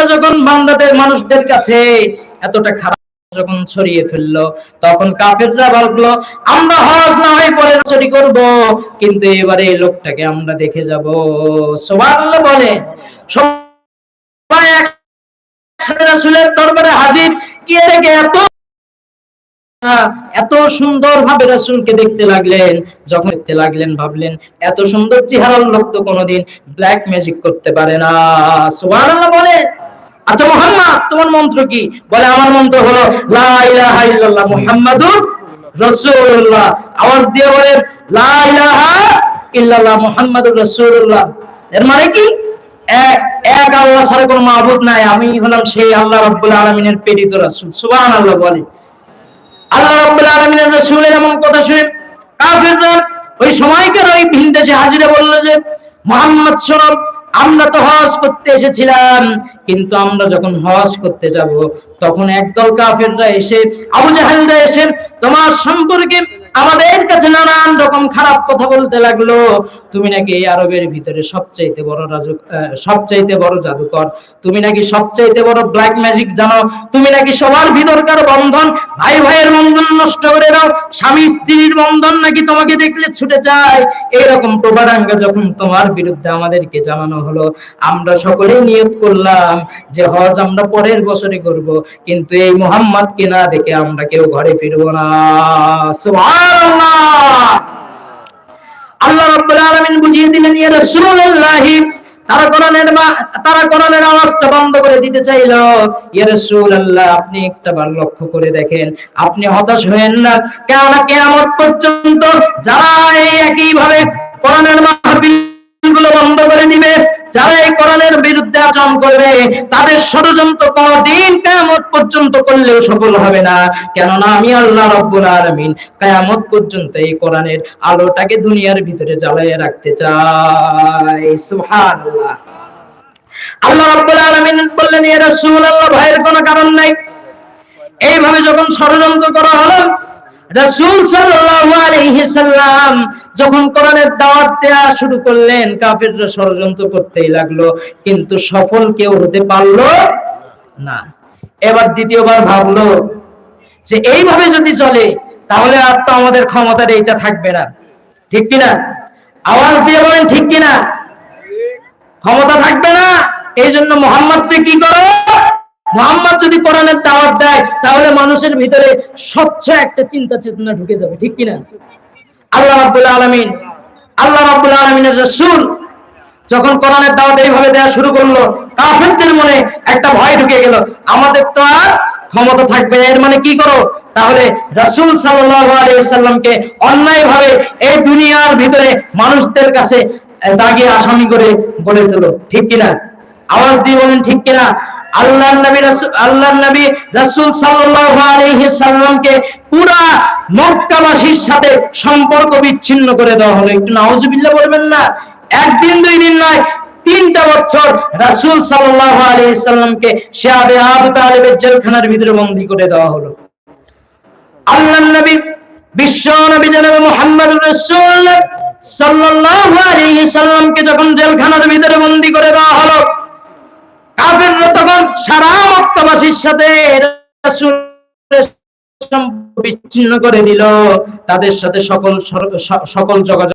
কাফেররা যখন বান্দাদের মানুষদের কাছে এতটা খারাপ যখন ছড়িয়ে ফেলল, তখন কাফেররা ভাবলো আমরা হজ না হয় পরে চুরি করব, কিন্তু এবারে এই লোকটাকে আমরা দেখে যাব। বলে। সবাই দরবারে হাজির। দেখে এত এত সুন্দর ভাবে রাসূলকে দেখতে লাগলেন, যখন দেখতে লাগলেন, ভাবলেন, এত সুন্দর চেহারার লোক তো কোনোদিন ব্ল্যাক ম্যাজিক করতে পারে না। সুবহানাল্লাহ বলে। আচ্ছা মোহাম্মদ, তোমার মন্ত্র কি? বলে, আমার মন্ত্র হলো আওয়াজ দিয়ে বলে এর মানে কি? এক আল্লাহ ছাড়া কোনো মাবুদ নাই, আমি হলাম সেই আল্লাহ প্রেরিত বলে। আল্লাহ এমন কথা শুনে ওই সময়কার ওই ভিন দেশে হাজিরা বলল যে, মোহাম্মদ সরব আমরা তো হজ করতে এসেছিলাম, কিন্তু আমরা যখন হজ করতে যাব, তখন একদল কাফেররা এসে, আবু জাহেলরা এসে তোমার সম্পর্কে আমাদের কাছে নানান রকম খারাপ কথা বলতে লাগল। তুমি নাকি এই আরবের ভিতরে সবচাইতে বড় রাজু সবচাইতে বড় জাদুকর? তুমি নাকি সবচাইতে বড় ব্ল্যাক ম্যাজিক জানো? তুমি নাকি সবার ভিতরকার বন্ধন? ভাই ভাইয়ের বন্ধন নষ্ট করে দাও। স্বামী স্ত্রীর বন্ধন নাকি তোমাকে দেখলে ছুটে যায়? এরকম প্রবাদাঙ্গা যখন তোমার বিরুদ্ধে আমাদেরকে জানানো হলো, আমরা সকলেই নিয়ত করলাম যে হজ আমরা পরের বছরে করব, কিন্তু এই মোহাম্মদকে না দেখে আমরা কেউ ঘরে ফিরবো না। সুবহানাল্লাহ! আল্লাহ রাব্বুল আলামিন বুঝিয়ে দিলেন, ইয়া রাসূলুল্লাহ তারা কোরআনের তারা কোরআনের আওয়াজটা বন্ধ করে দিতে চাইল। ইয়া রাসূলুল্লাহ আপনি লক্ষ্য করে দেখেন, আপনি হতাশ হয়েন না। কেননা কিয়ামত পর্যন্ত যারা একই ভাবে কোরআনের মাহফিলগুলো বন্ধ করে দিবে, যারা এই কোরআনের আচরণ করবে, তাদের ষড়যন্ত্র কোনদিন কিয়ামত পর্যন্ত করলেও সফল হবে না। কেননা আমি আল্লাহ রাব্বুল আলামিন কিয়ামত পর্যন্ত এই কোরআনের আলোটাকে দুনিয়ার ভিতরে জ্বালিয়ে রাখতে চাই। সুবহানাল্লাহ। আল্লাহ রাব্বুল আলামিন বললেন এরা ইয়া রাসূলুল্লাহ, ভয়ের কোনো কারণ নাই। এইভাবে যখন ষড়যন্ত্র করা হলো রাসূল সাল্লাল্লাহু আলাইহি সাল্লাম যখন কোরআনের দাওয়াত দেওয়া শুরু করলেন, কাফিররা ষড়যন্ত্র করতেই লাগল, কিন্তু সফল কেউ হতে পারল না। এবার দ্বিতীয়বার ভাবলো যে এইভাবে যদি চলে, তাহলে আর তো আমাদের ক্ষমতার এইটা থাকবে না। ঠিক কিনা? আওয়াজ দিয়ে বলেন, ঠিক কিনা? ক্ষমতা থাকবে না। এই জন্য মোহাম্মদকে কি করো? মোহাম্মদ যদি কোরআনের দাওয়াত দেয়, তাহলে মানুষের ভিতরে স্বচ্ছ একটা চিন্তা চেতনা ঢুকে যাবে, ঠিক কিনা? আল্লাহ রাব্বুল আলামিন, আল্লাহ রাব্বুল আলামিনের রাসূল যখন কোরআনের দাওয়াত এইভাবে দেওয়া শুরু করল, কাফেরদের মনে একটা ভয় ঢুকে গেল। আমাদের তো আর ক্ষমতা থাকবে এর মানে কি করো? তাহলে রাসূল সাল্লাল্লাহু আলাইহি সাল্লামকে অন্যায়ভাবে এই দুনিয়ার ভিতরে মানুষদের কাছে দাগিয়ে আসামি করে বলে দিল, ঠিক কিনা? আওয়াজ দিয়ে বলেন, ঠিক কিনা? আল্লাহর নবী রাসূল আল্লাহর নবী রাসূল সাল্লামকে পুরা মক্কাবাসীর সাথে সম্পর্ক বিচ্ছিন্ন করে দেওয়া হলো। একটু নাউজুবিল্লাহ বলবেন না? একদিন, দুই দিন নয়, তিনটা বছর রাসূল সাল্লাল্লাহু আলাইহি সাল্লামকে শাহাবে আবু তালিবের জেলখানার ভিতরে বন্দী করে দেওয়া হলো। আল্লাহ নবী, বিশ্ব নবী জনাব মুহাম্মদুর রাসূলুল্লাহ সাল্লাল্লাহু আলাইহি সাল্লামকে যখন জেলখানার ভিতরে বন্দী করে দেওয়া হলো তখন সারা সাথে বিচ্ছিন্ন করে দিল। তাদের সাথে সকল সকল যোগাযোগ